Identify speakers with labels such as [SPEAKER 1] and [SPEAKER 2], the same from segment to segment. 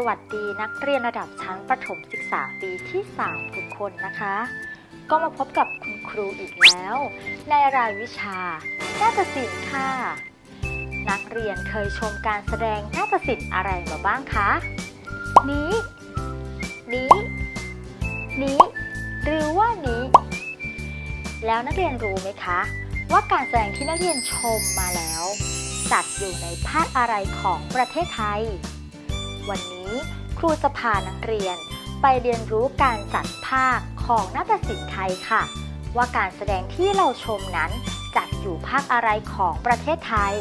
[SPEAKER 1] สวัสดีนักเรียนระดับชั้นประถมศึกษาปีที่ 3 ทุกคนนะคะ ก็มาพบกับคุณครูอีกแล้ว ในรายวิชานาฏศิลป์ค่ะ นักเรียนเคยชมการแสดงนาฏศิลป์อะไรมาบ้างคะ นี้ นี้ นี้ หรือว่านี้ แล้วนักเรียนรู้ไหมคะ ว่าการแสดงที่นักเรียนชมมาแล้ว จัดอยู่ในภาคอะไรของประเทศไทย วันนี้ ครูจะพานักเรียน ไปเรียนรู้การจัดภาคของนาฏศิลป์ไทยค่ะ ว่าการแสดงที่เราชมนั้นจัดอยู่ภาคอะไรของประเทศไทย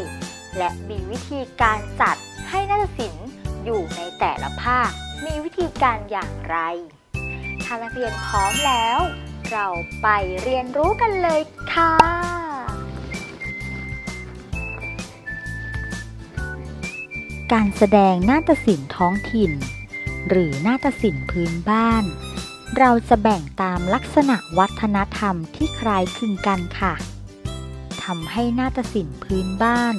[SPEAKER 1] และมีวิธีการจัดให้นาฏศิลป์อยู่ในแต่ละภาค มีวิธีการอย่างไรถ้านักเรียนพร้อมแล้ว เราไปเรียนรู้กันเลยค่ะ การแสดงนาฏศิลป์ท้องถิ่น หรือนาฏศิลป์พื้นบ้าน เราจะแบ่งตามลักษณะวัฒนธรรมที่คล้ายคลึงกันค่ะทำให้นาฏศิลป์พื้นบ้าน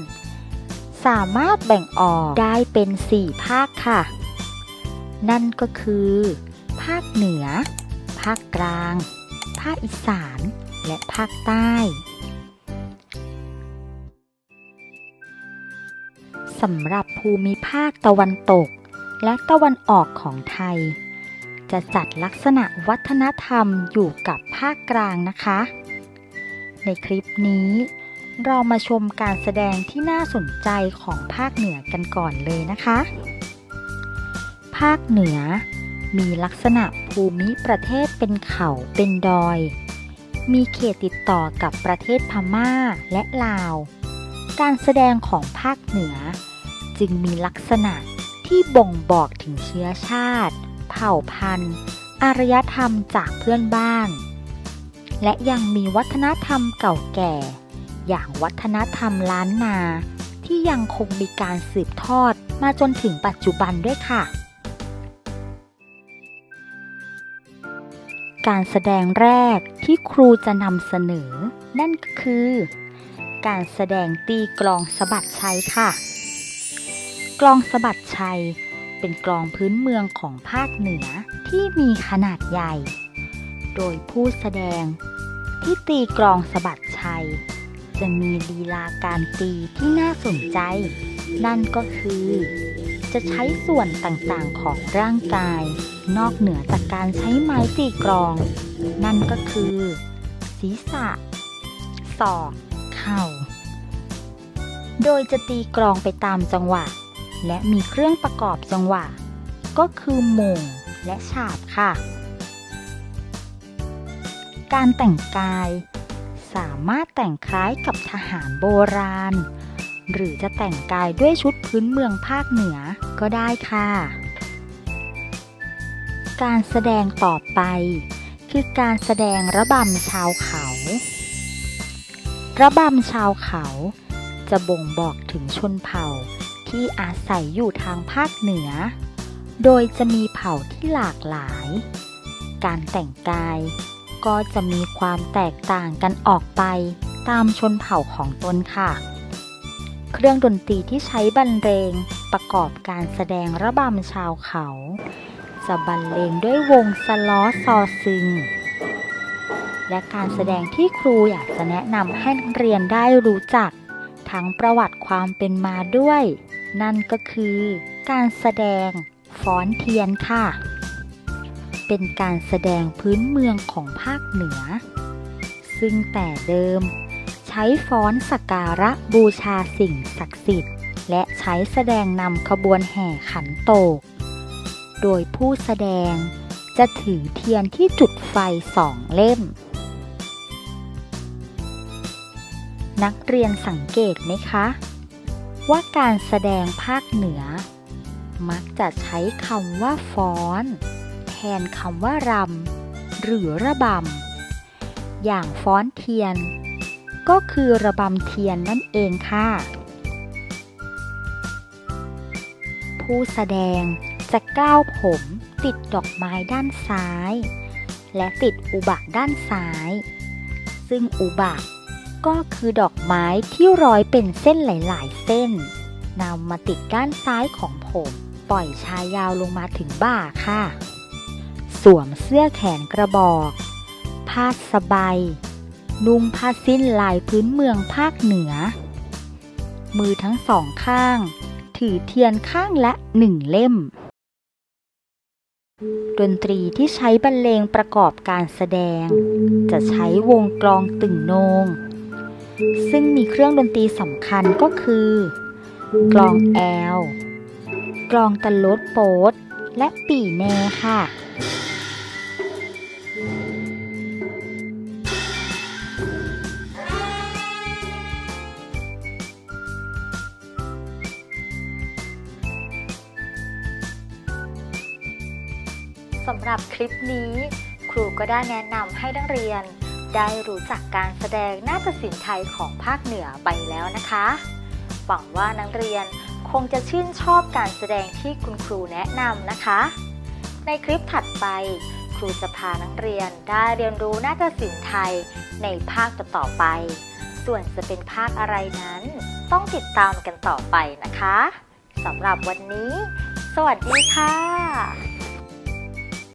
[SPEAKER 1] สามารถแบ่งออกได้เป็น 4 ภาคค่ะ นั่นก็คือ ภาคเหนือ ภาคกลาง ภาคอีสาน และภาคใต้ สำหรับภูมิภาคตะวันตก และตะวันออกของไทย จะจัดลักษณะวัฒนธรรมอยู่กับภาคกลางนะคะ ในคลิปนี้ เรามาชมการแสดงที่น่าสนใจของภาคเหนือกันก่อนเลยนะคะ ภาคเหนือมีลักษณะภูมิประเทศเป็นเขาเป็นดอย มีเขตติดต่อกับประเทศพม่าและลาว การแสดงของภาคเหนือ จึงมีลักษณะที่บ่งบอกถึงเชื้อชาติ เผ่าพันธุ์ อารยธรรมจากเพื่อนบ้าน และยังมีวัฒนธรรมเก่าแก่ อย่างวัฒนธรรมล้านนา ที่ยังคงมีการสืบทอดมาจนถึงปัจจุบันด้วยค่ะ การแสดงแรกที่ครูจะนำเสนอ นั่นก็คือ การแสดงตีกลองสะบัดชัยค่ะ กลองสะบัดชัย เป็นกลองพื้นเมืองของภาคเหนือที่มีขนาดใหญ่ โดยผู้แสดงที่ตีกลองสะบัดชัย จะมีลีลาการตีที่น่าสนใจ นั่นก็คือ จะใช้ส่วนต่างๆของร่างกาย นอกเหนือจากการใช้ไม้ตีกลอง นั่นก็คือ ศีรษะศอก ข่า โดยจะตีกลองไปตามจังหวะ และมีเครื่องประกอบจังหวะ ก็คือมงและฉาบค่ะ การแต่งกาย สามารถแต่งคล้ายกับทหารโบราณ หรือจะแต่งกายด้วยชุดพื้นเมืองภาคเหนือก็ได้ค่ะ การแสดงต่อไปคือการแสดงระบำชาวเขา ระบำชาวเขา จะบ่งบอกถึงชนเผ่าที่อาศัยอยู่ทางภาคเหนือ โดยจะมีเผ่าที่หลากหลาย การแต่งกายก็จะมีความแตกต่างกันออกไปตามชนเผ่าของตนค่ะ เครื่องดนตรีที่ใช้บรรเลงประกอบการแสดงระบำชาวเขา จะบรรเลงด้วยวงสล้อซอซึง และการแสดงที่ครูอยากจะแนะนำให้นักเรียนได้รู้จัก ทั้งประวัติความเป็นมาด้วย นั่นก็คือ การแสดงฟ้อนเทียนค่ะ เป็นการแสดงพื้นเมืองของภาคเหนือ ซึ่งแต่เดิม ใช้ฟ้อนสักการะบูชาสิ่งศักดิ์สิทธิ์ และใช้แสดงนำขบวนแห่ขันโตก โดยผู้แสดงจะถือเทียนที่จุดไฟสองเล่ม นักเรียนสังเกตไหมคะ ว่าการแสดงภาคเหนือ มักจะใช้คำว่าฟ้อน แทนคำว่ารำหรือระบำ อย่างฟ้อนเทียน ก็คือระบำเทียนนั่นเองค่ะ ผู้แสดงจะก้าวผมติดดอกไม้ด้านซ้าย และติดอุบะด้านซ้าย ซึ่งอุบะ ก็คือดอกไม้ที่ร้อยเป็นเส้นหลาย ๆ เส้นนำมาติดด้านซ้ายของผม ปล่อยชายยาวลงมาถึงบ่าค่ะ สวมเสื้อแขนกระบอกพาสบาย นุ่งผ้าสิ้นลายพื้นเมืองภาคเหนือ มือทั้งสองข้าง ถือเทียนข้างละหนึ่งเล่ม ดนตรีที่ใช้บรรเลงประกอบการแสดง จะใช้วงกลองตึงโนง ซึ่งมีเครื่องดนตรีสำคัญก็คือ กลองแอล กลองตะลดโป๊ดและปี่แนค่ะ สำหรับคลิปนี้ ครูก็ได้แนะนำให้นักเรียน ได้รู้จักการแสดงนาฏศิลป์ไทยของภาคเหนือไปแล้วนะคะ หวังว่านักเรียนคงจะชื่นชอบการแสดงที่คุณครูแนะนำนะคะ ในคลิปถัดไป ครูจะพานักเรียนได้เรียนรู้นาฏศิลป์ไทยในภาคต่อๆไป ส่วนจะเป็นภาคอะไรนั้น ต้องติดตามกันต่อไปนะคะสำหรับวันนี้ สวัสดีค่ะ